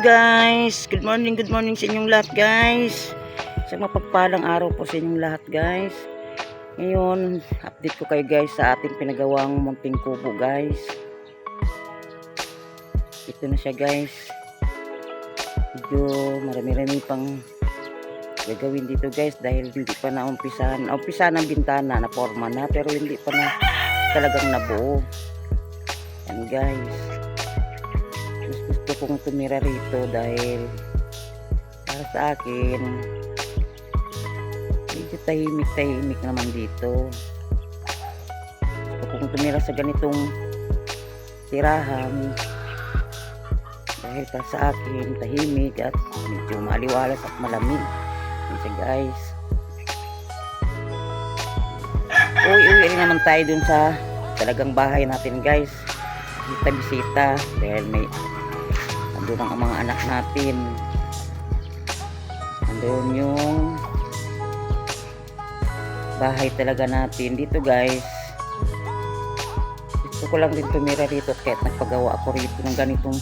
guys. Good morning, good morning sa inyong lahat guys. Sa mapagpalang araw po sa inyong lahat guys. Ngayon, update ko kayo guys sa ating pinagawang munting kubo guys. Ito na siya guys. Medyo marami-rami pang gagawin dito guys dahil hindi pa na umpisahan. Umpisahan ang bintana na forma na pero hindi pa na talagang nabuo. Yan guys mas gusto kong tumira rito dahil para sa akin medyo tahimik-tahimik naman dito. Kong tumira sa ganitong tirahan dahil para sa akin tahimik at medyo maliwalas at malamig. Siya guys uwi-uwi rin naman tayo dun sa talagang bahay natin guys. Bisita-bisita dahil may andun ang mga anak natin. Andun yung bahay talaga natin. Dito guys. Gusto ko lang din tumira dito at kahit nagpagawa ako rito ng ganitong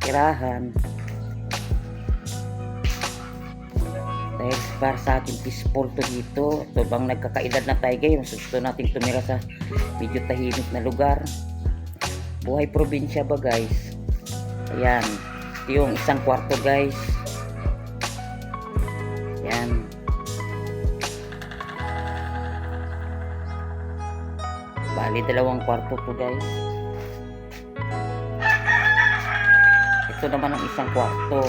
tirahan. Dahil para sa akin peaceful to dito ito bang nagkakaedad na tayo guys? Gusto nating tumira sa medyo tahimik na lugar. Buhay probinsya ba guys? Ayan yung isang kwarto guys. Ayan bali dalawang kwarto to guys. Ito naman ang isang kwarto.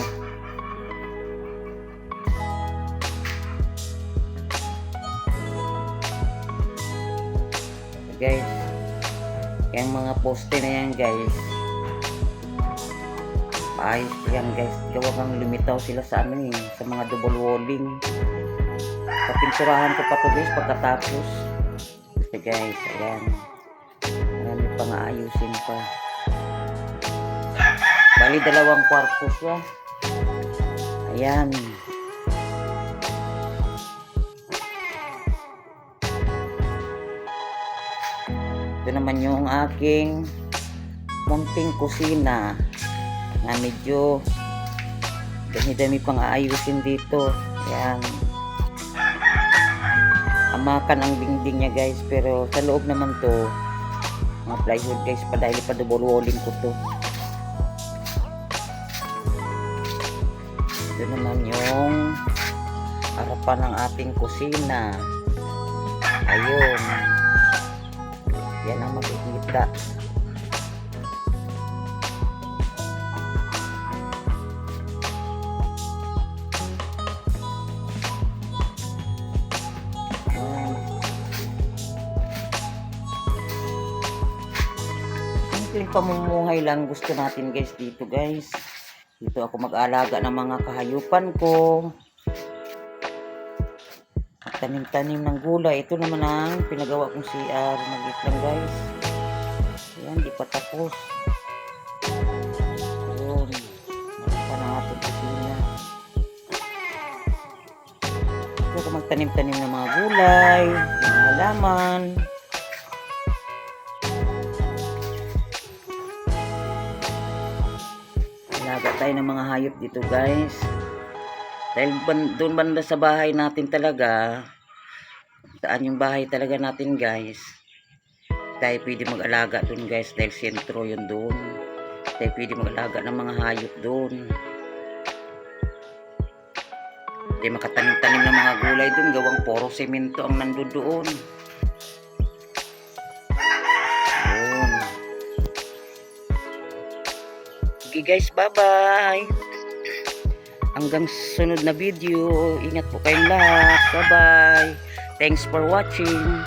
Guys yung mga poste na yan guys ayos yan guys gawa kang lumitaw sila sa ano eh sa mga double walling. Papinturahan ko pa to guys pagkatapos. Kasi guys ayan. Marami pang aayusin pa. Bali dalawang kwarto siya ayan. Ito naman yung aking munting kusina na medyo dami-dami pang aayusin dito. Yan. Amakan ang dingding niya guys pero sa loob naman to mga plywood guys pa dahil pa double walling ko to. Ito naman yung harapan ng ating kusina. Ayun. Yan ang makikita pamumuhay lang gusto natin guys dito guys dito ako mag-alaga ng mga kahayupan ko tanim-tanim ng gulay. Ito naman ang pinagawa kong CR. Magit lang guys. Ayan, di pa tapos. Meron pa na ating kusina. Ito ako magtanim-tanim ng mga gulay, mga halaman. Alaga tayo ng mga hayop dito guys. Dahil doon banda sa bahay natin talaga, saan yung bahay talaga natin guys, tayo pwede mag-alaga doon guys dahil sentro yun doon. Tayo pwede mag-alaga ng mga hayop doon. Tayo makatanim-tanim ng mga gulay doon, gawang poro semento ang nandun doon. Okay guys, bye-bye! Hanggang sunod na video, ingat po kayong lahat. Bye-bye. Thanks for watching.